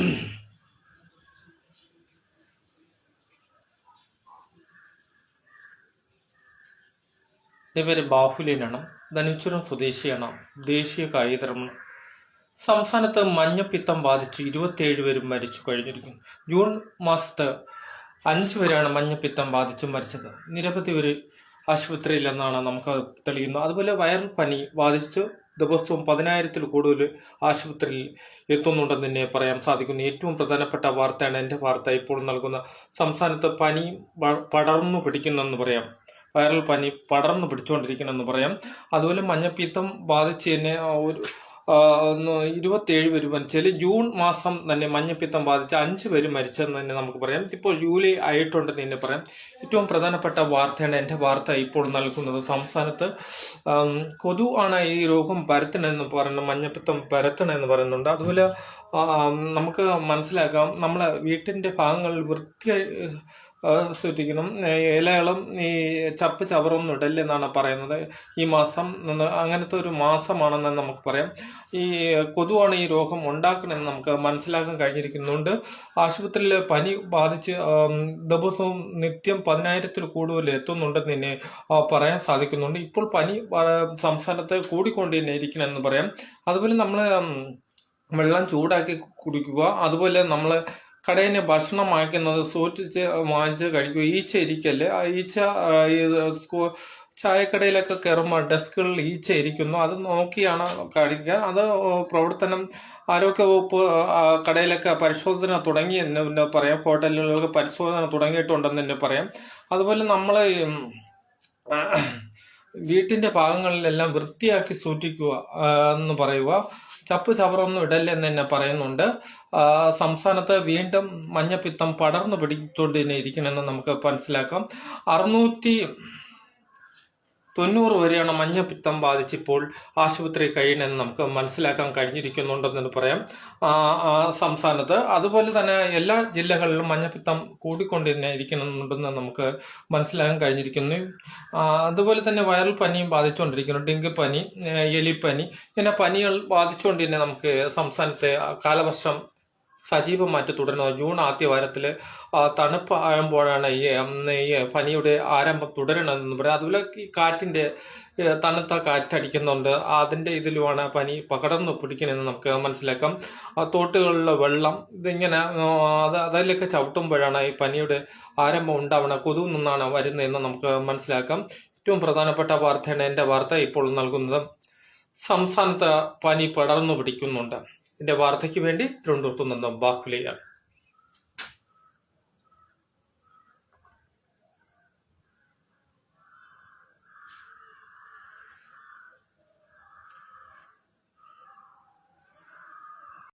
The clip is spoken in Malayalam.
എന്റെ പേര് ബാഹുലിനാണ്. ധനുച്ചുരം സ്വദേശിയാണ്. ദേശീയ കായികതരമാണ്. സംസ്ഥാനത്ത് മഞ്ഞപ്പിത്തം ബാധിച്ച് ഇരുപത്തിയേഴ് പേരും മരിച്ചു കഴിഞ്ഞിരിക്കുന്നു. ജൂൺ മാസത്ത് അഞ്ച് പേരാണ് മഞ്ഞപ്പിത്തം ബാധിച്ച് മരിച്ചത്. നിരവധി പേര് ആശുപത്രിയിലെന്നാണ് നമുക്ക് തെളിയുന്നത്. അതുപോലെ വയറൽ പനി ബാധിച്ച്. ദിവസവും പതിനായിരത്തിൽ കൂടുതൽ ആശുപത്രിയിൽ എത്തുന്നുണ്ടെന്ന് തന്നെ പറയാൻ സാധിക്കുന്നു. ഏറ്റവും പ്രധാനപ്പെട്ട വാർത്തയാണ് എന്റെ വാർത്ത. ഇപ്പോൾ നൽകുന്ന സംസ്ഥാനത്ത് പനി പടർന്നു പിടിക്കുന്നെന്ന് പറയാം. വൈറൽ പനി പടർന്നു പിടിച്ചുകൊണ്ടിരിക്കണമെന്ന് പറയാം. അതുപോലെ മഞ്ഞപ്പിത്തം ബാധിച്ച് തന്നെ ഒരു ഇരുപത്തിയേഴ് പേര് മരിച്ചാൽ ജൂൺ മാസം തന്നെ മഞ്ഞപ്പിത്തം ബാധിച്ച അഞ്ച് പേര് മരിച്ചെന്ന് തന്നെ നമുക്ക് പറയാം. ഇപ്പോൾ ജൂലൈ ആയിട്ടുണ്ടെന്ന് തന്നെ പറയാം. ഏറ്റവും പ്രധാനപ്പെട്ട വാർത്തയാണ് എന്റെ വാർത്ത ഇപ്പോൾ നൽകുന്നത്. സംസ്ഥാനത്ത് കൊതു ആണ് ഈ രോഗം പരത്തണമെന്ന് പറയുന്നത് മഞ്ഞപ്പിത്തം പരത്തണമെന്ന് പറയുന്നുണ്ട്. അതുപോലെ നമുക്ക് മനസ്സിലാക്കാം നമ്മളെ വീട്ടിന്റെ ഭാഗങ്ങളിൽ വൃത്തിയായി സൂക്ഷിക്കണം ഇലകളും ഈ ചപ്പ് ചവറൊന്നും ഇടല്ലെന്നാണ് പറയുന്നത്. ഈ മാസം അങ്ങനത്തെ ഒരു മാസമാണെന്ന് നമുക്ക് പറയാം. ഈ കൊതുവാണ് ഈ രോഗം ഉണ്ടാക്കണമെന്ന് നമുക്ക് മനസ്സിലാക്കാൻ കഴിഞ്ഞിരിക്കുന്നുണ്ട്. ആശുപത്രിയിൽ പനി ബാധിച്ച് ദിവസവും നിത്യം പതിനായിരത്തിൽ കൂടുതൽ എത്തുന്നുണ്ടെന്ന് തന്നെ പറയാൻ സാധിക്കുന്നുണ്ട്. ഇപ്പോൾ പനി സംസ്ഥാനത്ത് കൂടിക്കൊണ്ട് തന്നെ ഇരിക്കണമെന്ന് പറയാം. അതുപോലെ നമ്മൾ വെള്ളം ചൂടാക്കി കുടിക്കുക. അതുപോലെ നമ്മൾ കടയിൽ ഭക്ഷണം വാങ്ങിക്കുന്നത് സൂക്ഷിച്ച് വാങ്ങിച്ച് കഴിക്കും ഈച്ച ഇരിക്കല്ലേ? ആ ഈച്ച ചായക്കടയിലൊക്കെ കയറുമ്പോൾ ഡെസ്കുകളിൽ ഈച്ച ഇരിക്കുന്നു. അത് നോക്കിയാണ് കഴിക്കുക. അത് പ്രവർത്തനം ആരോഗ്യവകുപ്പ് കടയിലൊക്കെ പരിശോധന തുടങ്ങി എന്ന് പിന്നെ പറയാം. ഹോട്ടലുകൾക്ക് പരിശോധന തുടങ്ങിയിട്ടുണ്ടെന്ന് തന്നെ പറയാം. അതുപോലെ നമ്മൾ വീട്ടിന്റെ ഭാഗങ്ങളിലെല്ലാം വൃത്തിയാക്കി സൂക്ഷിക്കുക എന്ന് പറയുക. ചപ്പ് ചവറൊന്നും ഇടല്ലെന്ന് തന്നെ പറയുന്നുണ്ട്. സംസ്ഥാനത്ത് വീണ്ടും മഞ്ഞപ്പിത്തം പടർന്നു പിടിച്ചുകൊണ്ട് തന്നെ ഇരിക്കണമെന്ന് നമുക്ക് മനസ്സിലാക്കാം. അറുന്നൂറ്റി തൊണ്ണൂറ് വരെയാണ് മഞ്ഞപ്പിത്തം ബാധിച്ചിപ്പോൾ ആശുപത്രി കഴിയണമെന്ന് നമുക്ക് മനസ്സിലാക്കാൻ കഴിഞ്ഞിരിക്കുന്നുണ്ടെന്ന് പറയാം. സംസ്ഥാനത്ത് അതുപോലെ തന്നെ എല്ലാ ജില്ലകളിലും മഞ്ഞപ്പിത്തം കൂടിക്കൊണ്ട് തന്നെ ഇരിക്കുന്നുണ്ടെന്ന് നമുക്ക് മനസ്സിലാക്കാൻ കഴിഞ്ഞിരിക്കുന്നു. അതുപോലെ തന്നെ വൈറൽ പനിയും ബാധിച്ചുകൊണ്ടിരിക്കുന്നു. ഡെങ്കി പനി എലിപ്പനി ഇങ്ങനെ പനികൾ ബാധിച്ചുകൊണ്ട് തന്നെ നമുക്ക് സംസ്ഥാനത്തെ കാലവർഷം സജീവമായിട്ട് തുടരുന്നത് ജൂൺ ആദ്യ വാരത്തിൽ തണുപ്പ് ആകുമ്പോഴാണ് ഈ പനിയുടെ ആരംഭം തുടരണമെന്ന് പറയാം അതുപോലെ ഈ കാറ്റിന്റെ തണുത്ത കാറ്റടിക്കുന്നുണ്ട്. അതിന്റെ ഇതിലുമാണ് പനി പകർന്നു പിടിക്കുന്നതെന്ന് നമുക്ക് മനസ്സിലാക്കാം. തോട്ടുകളിലെ വെള്ളം ഇതിങ്ങനെ അതിലൊക്കെ ചവിട്ടുമ്പോഴാണ് ഈ പനിയുടെ ആരംഭം ഉണ്ടാവുന്ന കൊതു നിന്നാണ് വരുന്നതെന്ന് നമുക്ക് മനസ്സിലാക്കാം. ഏറ്റവും പ്രധാനപ്പെട്ട വാർത്തയാണ് എന്റെ വാർത്ത ഇപ്പോൾ നൽകുന്നത്. സംസ്ഥാനത്ത് പനി പടർന്നു പിടിക്കുന്നുണ്ട്. എന്റെ വാർത്തയ്ക്ക് വേണ്ടി തിരുവനന്തപുരത്തു നിന്നും ബാഹുലിയാണ്.